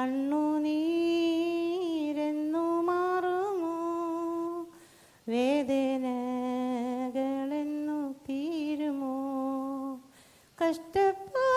കണ്ണുനീരെന്നു മാറുമോ? വേദനകളെന്നു തീരുമോ? കഷ്ടപ്പോ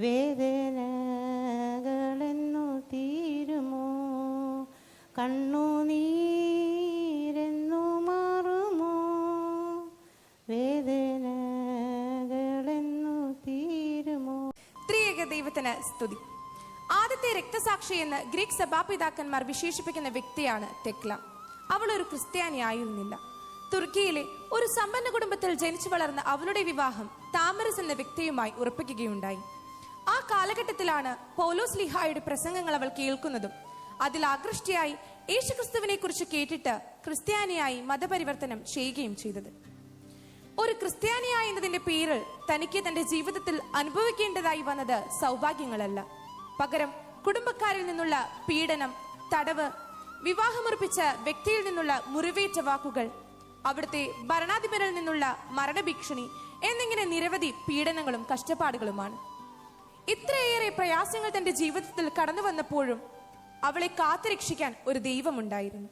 വേദനകളെന്നു തീരുമോ? കണ്ണു നീരെന്നു മാറുമോ? വേദനകളെന്നു തീരുമോ? ത്രിയേക ദൈവത്തിന് സ്തുതി. ആദ്യത്തെ രക്തസാക്ഷി എന്ന് ഗ്രീക്ക് സഭാപിതാക്കന്മാർ വിശേഷിപ്പിക്കുന്ന വ്യക്തിയാണ് തെക്ല. അവൾ ഒരു ക്രിസ്ത്യാനിയായിരുന്നില്ല. തുർക്കിയിലെ ഒരു സമ്പന്ന കുടുംബത്തിൽ ജനിച്ചു വളർന്ന അവളുടെ വിവാഹം താമരസ് എന്ന വ്യക്തിയുമായി ഉറപ്പിക്കുകയുണ്ടായി. ആ കാലഘട്ടത്തിലാണ് പൗലോസ് ലിഹായുടെ പ്രസംഗങ്ങൾ അവൾ കേൾക്കുന്നതും. അതിൽ ആകൃഷ്ടിയായി യേശുക്രിസ്തുവിനെ കുറിച്ച് കേട്ടിട്ട് ക്രിസ്ത്യാനിയായി മതപരിവർത്തനം ചെയ്യുകയും ചെയ്തത്. ഒരു ക്രിസ്ത്യാനിയായ എന്നതിന്റെ പേരിൽ തനിക്ക് തന്റെ ജീവിതത്തിൽ അനുഭവിക്കേണ്ടതായി വന്നത് സൗഭാഗ്യങ്ങളല്ല. പകരം കുടുംബക്കാരിൽ നിന്നുള്ള പീഡനം തടവ് വിവാഹമുറപ്പിച്ച വ്യക്തിയിൽ നിന്നുള്ള മുറിവേറ്റ വാക്കുകൾ അവിടുത്തെ ഭരണാധിപരിൽ നിന്നുള്ള മരണഭീക്ഷണി എന്നിങ്ങനെ നിരവധി പീഡനങ്ങളും കഷ്ടപ്പാടുകളുമാണ്. ഇത്രയേറെ പ്രയാസങ്ങൾ തന്റെ ജീവിതത്തിൽ കടന്നു വന്നപ്പോഴും അവളെ കാത്തുരക്ഷിക്കാൻ ഒരു ദൈവമുണ്ടായിരുന്നു.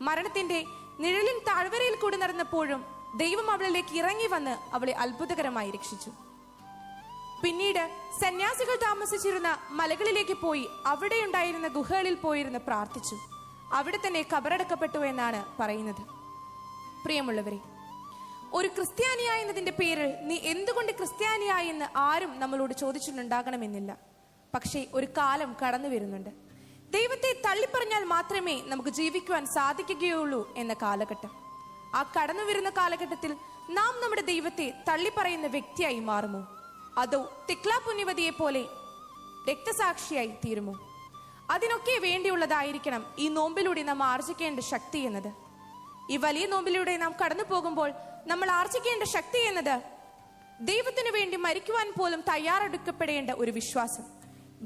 മരണത്തിന്റെ നിഴലിൻ താഴ്വരയിൽ കൂടി നടന്നപ്പോഴും ദൈവം അവളിലേക്ക് ഇറങ്ങി വന്ന് അവളെ അത്ഭുതകരമായി രക്ഷിച്ചു. പിന്നീട് സന്യാസികൾ താമസിച്ചിരുന്ന മലകളിലേക്ക് പോയി അവിടെയുണ്ടായിരുന്ന ഗുഹകളിൽ പോയിരുന്ന് പ്രാർത്ഥിച്ചു. അവിടെ തന്നെ കബറടക്കപ്പെട്ടു എന്നാണ് പറയുന്നത്. പ്രിയമുള്ളവരെ ഒരു ക്രിസ്ത്യാനിയായ എന്നതിന്റെ പേരിൽ നീ എന്തുകൊണ്ട് ക്രിസ്ത്യാനിയായി എന്ന് ആരും നമ്മളോട് ചോദിച്ചിട്ടുണ്ടാകണമെന്നില്ല. പക്ഷേ ഒരു കാലം കടന്നു വരുന്നുണ്ട്. ദൈവത്തെ തള്ളിപ്പറഞ്ഞാൽ മാത്രമേ നമുക്ക് ജീവിക്കുവാൻ സാധിക്കുകയുള്ളൂ എന്ന കാലഘട്ടം. ആ കടന്നു വരുന്ന കാലഘട്ടത്തിൽ നാം നമ്മുടെ ദൈവത്തെ തള്ളിപ്പറയുന്ന വ്യക്തിയായി മാറുമോ? അതോ തിക്ലാ പുണ്യവതിയെ പോലെ രക്തസാക്ഷിയായി തീരുമോ? അതിനൊക്കെ വേണ്ടിയുള്ളതായിരിക്കണം ഈ നോമ്പിലൂടെ നാം ആർജിക്കേണ്ട ശക്തി എന്നത്. ഈ വലിയ നോമ്പിലൂടെ നാം കടന്നു പോകുമ്പോൾ നമ്മൾ ആർജിക്കേണ്ട ശക്തി എന്നത് ദൈവത്തിനു വേണ്ടി മരിക്കുവാൻ പോലും തയ്യാറെടുക്കപ്പെടേണ്ട ഒരു വിശ്വാസം.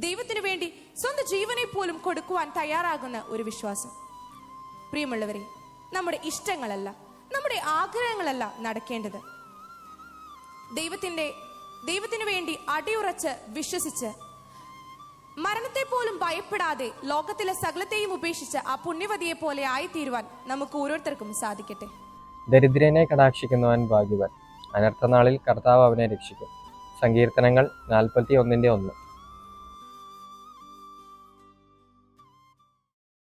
ദൈവത്തിനു വേണ്ടി സ്വന്തം ജീവനെ പോലും കൊടുക്കുവാൻ തയ്യാറാകുന്ന ഒരു വിശ്വാസം. പ്രിയമുള്ളവരെ നമ്മുടെ ഇഷ്ടങ്ങളല്ല നമ്മുടെ ആഗ്രഹങ്ങളല്ല നടക്കേണ്ടത്. ദൈവത്തിന്റെ ദൈവത്തിനു വേണ്ടി അടിയുറച്ച് വിശ്വസിച്ച് മരണത്തെ പോലും ഭയപ്പെടാതെ ലോകത്തിലെ സകലത്തെയും ഉപേക്ഷിച്ച് ആ പുണ്യവതിയെ പോലെ ആയിത്തീരുവാൻ നമുക്ക് ഓരോരുത്തർക്കും സാധിക്കട്ടെ. ദരിദ്രനെ കടാക്ഷിക്കുന്നവൻ ഭാഗ്യവാൻ. അനർത്ഥനാളിൽ കർത്താവ് അവനെ രക്ഷിക്കും. സങ്കീർത്തനങ്ങൾ നാൽപ്പത്തി ഒന്നിന്റെ ഒന്ന്.